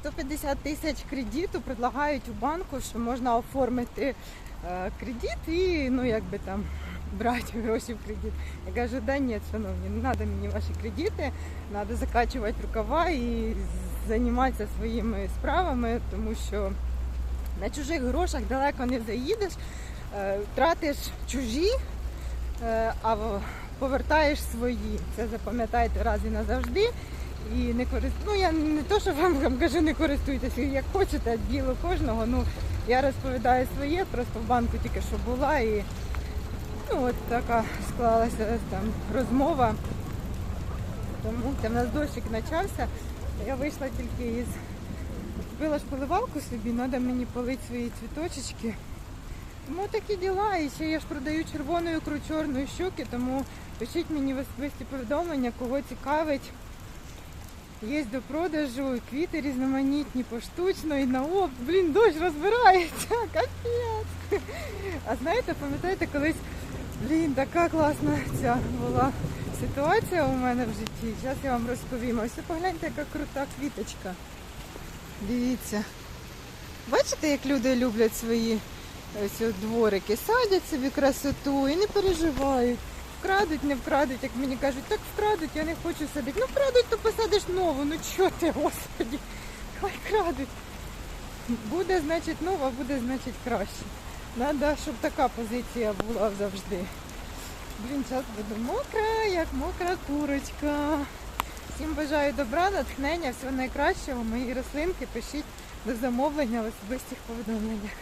150 тисяч кредиту предлагають у банку, що можна оформити е, кредит і ну якби там брати гроші в кредит. Я кажу, да ні, шановні, не треба мені ваші кредити, треба закачувати рукава і займатися своїми справами, тому що на чужих грошах далеко не заїдеш, е, тратиш чужі, е, а повертаєш свої. Це запам'ятайте раз і назавжди. І не корист... Ну я не то, що вам, кажу, не користуйтеся, як хочете, діло кожного. Ну я розповідаю своє, просто в банку тільки що була і ну от така склалася там розмова. Тому це в нас дощик почався. Я вийшла тільки із купила ж поливалку собі, треба мені полити свої цвіточечки. Тому такі діла. І ще я ж продаю червону ікру, чорну і щуки, тому пишіть мені в повідомлення, кого цікавить. Є до продажу квіти різноманітні, поштучно і на оп. Блін, дощ розбирається, капець. А знаєте, пам'ятаєте, колись, блін, така класна ця була ситуація у мене в житті. Зараз я вам розповім. Ось погляньте, яка крута квіточка. Дивіться. Бачите, як люди люблять свої ось дворики, садять собі красоту і не переживають. Вкрадуть, не вкрадуть, як мені кажуть, так вкрадуть, я не хочу садити. Ну вкрадуть, то посадиш нову. Ну чого ти, господі? Хай крадуть. Буде, значить, нова, буде, значить, краще. Надо, щоб така позиція була завжди. Блін, зараз буду мокра, як мокра курочка. Всім бажаю добра, натхнення, всього найкращого. Мої рослинки пишіть до замовлення в особистих повідомленнях.